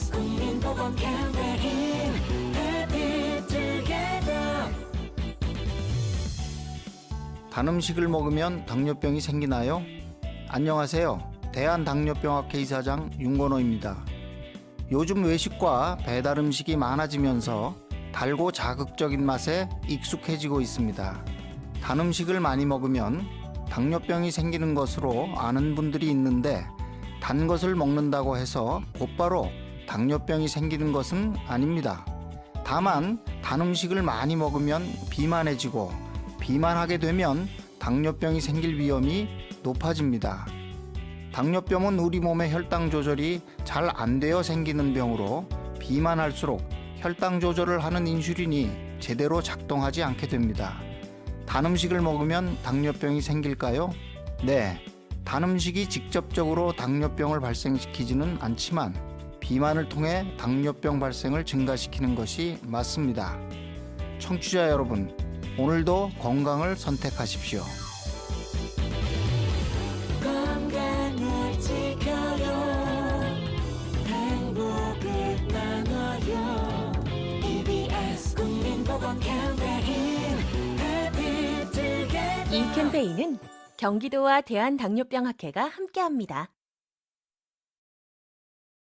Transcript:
TBS 국민 보건 캠페인 Happy Together 단 음식을 먹으면 당뇨병이 생기나요? 안녕하세요. 대한당뇨병학회 이사장 윤건호입니다. 요즘 외식과 배달 음식이 많아지면서 달고 자극적인 맛에 익숙해지고 있습니다. 단 음식을 많이 먹으면 당뇨병이 생기는 것으로 아는 분들이 있는데 단 것을 먹는다고 해서 곧바로 당뇨병이 생기는 것은 아닙니다. 다만 단 음식을 많이 먹으면 비만해지고 비만하게 되면 당뇨병이 생길 위험이 높아집니다. 당뇨병은 우리 몸의 혈당 조절이 잘 안 되어 생기는 병으로 비만할수록 혈당 조절을 하는 인슐린이 제대로 작동하지 않게 됩니다. 단 음식을 먹으면 당뇨병이 생길까요? 네. 단 음식이 직접적으로 당뇨병을 발생시키지는 않지만 비만을 통해 당뇨병 발생을 증가시키는 것이 맞습니다. 청취자 여러분, 오늘도 건강을 선택하십시오. 건강을 지켜요 행복을 나눠요 TBS 국민보건 캠페인 이 캠페인은 경기도와 대한당뇨병학회가 함께합니다.